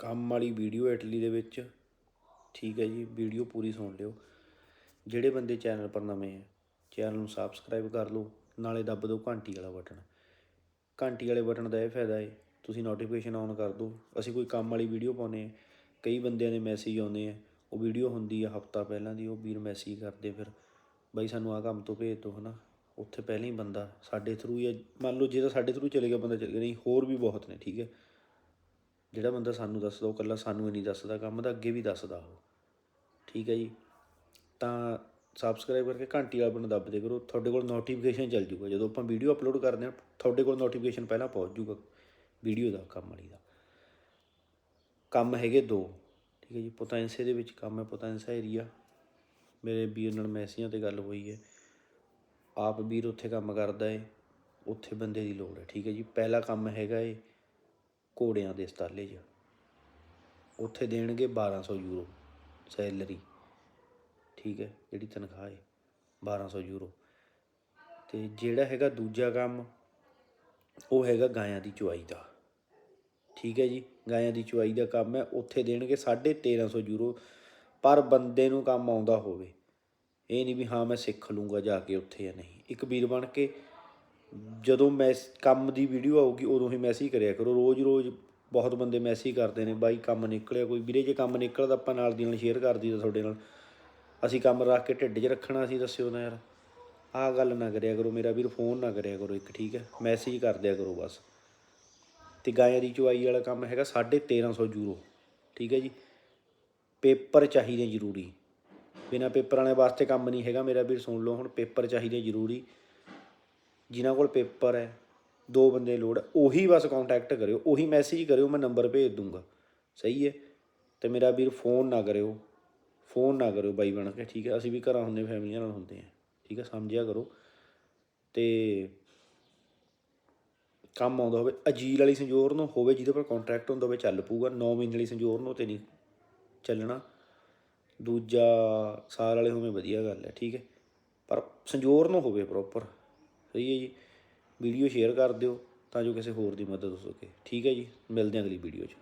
ਕੰਮ ਵਾਲੀ video Italy ਦੇ ਵਿੱਚ। ਠੀਕ ਹੈ ਜੀ ਵੀਡੀਓ ਪੂਰੀ ਸੁਣ ਲਿਓ। ਜਿਹੜੇ ਬੰਦੇ ਚੈਨਲ ਪਰ ਨਵੇਂ ਹੈ ਚੈਨਲ ਨੂੰ ਸਬਸਕ੍ਰਾਈਬ ਕਰ ਲਓ, ਨਾਲੇ ਦੱਬ ਦਿਓ ਘੰਟੀ ਵਾਲਾ ਬਟਨ। ਘੰਟੀ ਵਾਲੇ ਬਟਨ ਦਾ ਇਹ ਫਾਇਦਾ ਹੈ, ਤੁਸੀਂ ਨੋਟੀਫਿਕੇਸ਼ਨ ਆਨ ਕਰ ਦਿਓ। ਅਸੀਂ ਕੋਈ ਕੰਮ ਵਾਲੀ ਵੀਡੀਓ ਪਾਉਂਦੇ ਹਾਂ, ਕਈ ਬੰਦਿਆਂ ਦੇ ਮੈਸੇਜ ਆਉਂਦੇ ਆ, ਉਹ ਵੀਡੀਓ ਹੁੰਦੀ ਆ ਹਫਤਾ ਪਹਿਲਾਂ ਦੀ, ਉਹ ਵੀਰ ਮੈਸੇਜ ਕਰਦੇ ਫਿਰ, ਬਾਈ ਸਾਨੂੰ ਆਹ ਕੰਮ ਤੋਂ ਭੇਜ ਦਿਓ ਹਨਾ। ਉੱਥੇ ਪਹਿਲਾਂ ਹੀ ਬੰਦਾ ਸਾਡੇ ਥਰੂ ਜਾਂ ਮੰਨ ਲਓ ਜੇ ਤਾਂ ਸਾਡੇ ਥਰੂ ਚਲੇ ਗਿਆ, ਬੰਦਾ ਚਲੇ ਗਿਆ, ਨਹੀਂ, ਹੋਰ ਵੀ ਬਹੁਤ ਨੇ, ਠੀਕ ਹੈ। ਜਿਹੜਾ ਬੰਦਾ ਸਾਨੂੰ ਦੱਸਦਾ, ਉਹ ਇਕੱਲਾ ਸਾਨੂੰ ਹੀ ਨਹੀਂ ਦੱਸਦਾ, ਕੰਮ ਦਾ ਅੱਗੇ ਵੀ ਦੱਸਦਾ ਉਹ। ਠੀਕ ਹੈ ਜੀ? ਤਾਂ ਸਬਸਕ੍ਰਾਈਬ ਕਰਕੇ ਘੰਟੀ ਵਾਲਾ ਬਟਨ ਦੱਬਦੇ ਕਰੋ, ਤੁਹਾਡੇ ਕੋਲ ਨੋਟੀਫਿਕੇਸ਼ਨ ਚੱਲ ਜੂਗਾ। ਜਦੋਂ ਆਪਾਂ ਵੀਡੀਓ ਅਪਲੋਡ ਕਰਦੇ ਹਾਂ, ਤੁਹਾਡੇ ਕੋਲ ਨੋਟੀਫਿਕੇਸ਼ਨ ਪਹਿਲਾਂ ਪਹੁੰਚ ਜੂਗਾ ਵੀਡੀਓ ਦਾ, ਕੰਮ ਵਾਲੀ ਦਾ। ਕੰਮ ਹੈਗੇ ਦੋ। ਠੀਕ ਹੈ ਜੀ? ਪੋਟੈਂਸੇ ਦੇ ਵਿੱਚ ਕੰਮ ਹੈ ਪੋਟੈਂਸਾ ਏਰੀਆ ਮੇਰੇ ਵੀਰ ਨਾਲ ਮੈਸੀਆਂ ਤੇ ਗੱਲ ਹੋਈ ਹੈ। ਆਪ ਵੀਰ ਉੱਥੇ ਕੰਮ ਕਰਦਾ ਏ ਉੱਥੇ ਬੰਦੇ ਦੀ ਲੋੜ ਹੈ। ਠੀਕ ਹੈ ਜੀ? ਪਹਿਲਾ ਕੰਮ ਹੈਗਾ ਏ ਘੋੜਿਆਂ ਦੇ ਸਟਾਲੇ 'ਚ। ਉੱਥੇ ਦੇਣਗੇ 1200 ਯੂਰੋ ਸੈਲਰੀ। ਠੀਕ ਹੈ, ਜਿਹੜੀ ਤਨਖਾਹ ਹੈ 1200 ਯੂਰੋ। ਤੇ ਜਿਹੜਾ ਹੈਗਾ ਦੂਜਾ ਕੰਮ, ਉਹ ਹੈਗਾ ਗਾਇਆਂ ਦੀ ਚੁਆਈ ਦਾ। ਠੀਕ ਹੈ ਜੀ, ਗਾਇਆਂ ਦੀ ਚੁਆਈ ਦਾ ਕੰਮ ਹੈ। ਉੱਥੇ ਦੇਣਗੇ 1350 ਯੂਰੋ ਪਰ ਬੰਦੇ ਨੂੰ ਕੰਮ ਆਉਂਦਾ ਹੋਵੇ। ਇਹ ਨਹੀਂ ਵੀ ਹਾਂ, ਮੈਂ ਸਿੱਖ ਲੂੰਗਾ ਜਾ ਕੇ ਉੱਥੇ ਜਾਂ ਨਹੀਂ। ਇੱਕ ਵੀਰ ਬਣ ਕੇ ਜਦੋਂ ਮੈਸ ਕੰਮ ਦੀ ਵੀਡੀਓ ਆਊਗੀ, ਉਦੋਂ ਹੀ ਮੈਸੇਜ ਕਰਿਆ ਕਰੋ। ਰੋਜ਼-ਰੋਜ਼ ਬਹੁਤ ਬੰਦੇ ਮੈਸੇਜ ਕਰਦੇ ਨੇ, ਬਾਈ, ਕੰਮ ਨਿਕਲਿਆ ਕੋਈ। ਵੀਰੇ, ਜੇ ਕੰਮ ਨਿਕਲਦਾ, ਆਪਾਂ ਨਾਲ ਦੀ ਨਾਲ ਸ਼ੇਅਰ ਕਰ ਦਈਦਾ ਤੁਹਾਡੇ ਨਾਲ। ਅਸੀਂ ਕੰਮ ਰੱਖ ਕੇ ਢਿੱਡ 'ਚ ਰੱਖਣਾ ਸੀ, ਦੱਸਿਓ ਨਾ ਯਾਰ। ਆਹ ਗੱਲ ਨਾ ਕਰਿਆ ਕਰੋ, ਮੇਰਾ ਵੀਰ ਫੋਨ ਨਾ ਕਰਿਆ ਕਰੋ ਇੱਕ, ਠੀਕ ਹੈ? ਮੈਸੇਜ ਕਰ ਦਿਆ ਕਰੋ ਬਸ। ਤੇ ਗਾਇਆਂ ਦੀ ਚੁਆਈ ਵਾਲਾ ਕੰਮ ਹੈਗਾ 1350 ਯੂਰੋ, ਠੀਕ ਹੈ ਜੀ? ਪੇਪਰ ਚਾਹੀਦੇ ਜ਼ਰੂਰੀ। ਬਿਨਾ ਪੇਪਰ ਵਾਲੇ ਵਾਸਤੇ ਕੰਮ ਨਹੀਂ ਹੈਗਾ ਮੇਰਾ ਵੀਰ, ਸੁਣ ਲਓ ਹੁਣ, ਪੇਪਰ ਚਾਹੀਦੇ ਜ਼ਰੂਰੀ। ਜਿਨ੍ਹਾਂ ਕੋਲ ਪੇਪਰ ਹੈ ਦੋ ਬੰਦੇ ਲੋੜ ਹੈ, ਉਹੀ ਬਸ ਕੰਟੈਕਟ ਕਰਿਓ ਉਹੀ ਮੈਸੇਜ ਕਰਿਓ ਮੈਂ ਨੰਬਰ ਭੇਜ ਦੂੰਗਾ। ਸਹੀ ਹੈ? ਤੇ ਮੇਰਾ ਵੀਰ ਫੋਨ ਨਾ ਕਰਿਓ ਫੋਨ ਨਾ ਕਰਿਓ ਬਾਈ ਬਣ ਕੇ ਠੀਕ ਹੈ? ਅਸੀਂ ਵੀ ਘਰਾਂ ਹੁੰਦੇ ਫੈਮਲੀਆਂ ਨਾਲ ਹੁੰਦੇ ਆ ਠੀਕ ਹੈ? ਸਮਝਿਆ ਕਰੋ। ਤੇ ਕੰਮ ਆਉਂਦਾ ਹੋਵੇ ਅਜੀਲ ਵਾਲੀ ਸੰਜੋਰ ਨੂੰ ਹੋਵੇ ਜਿਹਦੇ ਪਰ ਕੰਟਰੈਕਟ ਹੁੰਦਾ ਹੋਵੇ ਚੱਲ ਪਊਗਾ। 9 ਮਹੀਨੇ ਵਾਲੀ ਸੰਜੋਰ ਨੂੰ ਤੇ ਨਹੀਂ ਚੱਲਣਾ। ਦੂਜਾ ਸਾਲ ਵਾਲੇ ਹੋਵੇ ਵਧੀਆ ਗੱਲ ਹੈ ਠੀਕ ਹੈ? ਪਰ ਸੰਜੋਰ ਨੂੰ ਹੋਵੇ ਪ੍ਰੋਪਰ ਸਹੀ ਹੈ ਜੀ। ਵੀਡੀਓ ਸ਼ੇਅਰ ਕਰ ਦਿਓ ਤਾਂ ਜੋ ਕਿਸੇ ਹੋਰ ਦੀ ਮਦਦ ਹੋ ਸਕੇ। ਠੀਕ ਹੈ ਜੀ। ਮਿਲਦੇ ਹਾਂ ਅਗਲੀ ਵੀਡੀਓ 'ਚ।